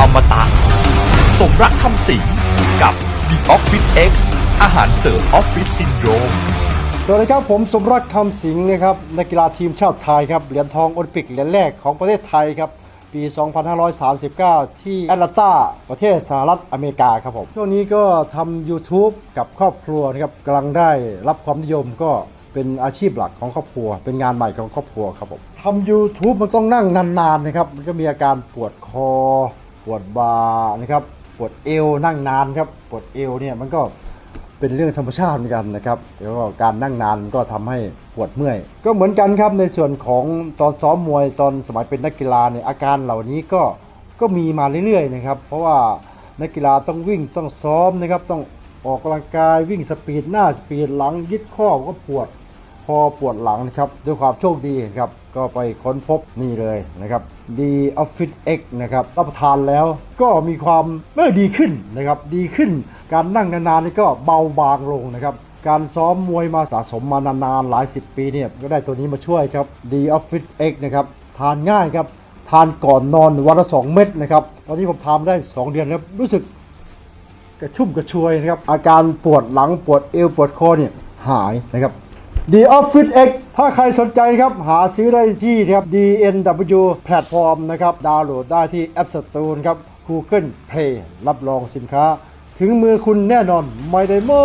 อมตะสิงกับ The Office X อาหารเสริมออฟฟิศซินโดรม สวัสดีครับผมสมรักคำสิงห์นะครับนักกีฬาทีมชาติไทยครับเหรียญทองโอลิมปิกเหรียญแรกของประเทศไทยครับ ปี 2539 ที่แอตแลนตาประเทศสหรัฐอเมริกาครับผมช่วงนี้ก็ทำ YouTube กับครอบครัวนะครับกำลังได้รับความนิยมก็เป็นอาชีพหลักของครอบครัว เป็นงานใหม่ของครอบครัวครับผมทำ YouTube มันต้องนั่งนานๆนะครับมันก็มีอาการปวดคอ ปวดบ่านะครับปวดเอวนั่งนานครับปวดเอวเนี่ยมันก็เป็นเรื่องธรรมชาติเหมือนกันนะครับแล้วก็การนั่งนานก็ทำให้ปวดเมื่อย ก็เหมือนกันครับในส่วนของตอนซ้อมมวยตอนสมัยเป็นนักกีฬาเนี่ยอาการเหล่านี้ก็ก็มีมาเรื่อยๆนะครับ เพราะว่านักกีฬาต้องวิ่งต้องซ้อมนะครับต้องออกกำลังกายวิ่งสปีดหน้าสปีดหลังยึดข้อก็ปวด คอปวดหลังนะครับด้วยความโชคดีครับก็ไปค้นพบนี่เลยนะครับ D Office X นะครับรับประทานแล้วก็มีความเมื่อดีขึ้นนะครับดีขึ้น การนั่งนานๆนี่ก็เบาบางลงนะครับการซ้อมมวยมาสะสมมานานๆหลายสิบปีเนี่ยก็ได้ตัวนี้มาช่วยครับ D Office X นะครับทานง่ายครับทานก่อนนอนวันละ 2 เม็ดนะครับตอนนี้ผมทานได้ 2 เดือนแล้วรู้สึกกระชุ่มกระชวยนะครับอาการปวดหลังปวดเอวปวดคอเนี่ยหายนะครับ The Office X ถ้าใครสนใจนะครับ หาซื้อได้ที่นะครับ DNW แพลตฟอร์มนะครับ ดาวน์โหลดได้ที่ App Store นครับ Google Play รับรองสินค้า ถึงมือคุณแน่นอนไม่ได้โม้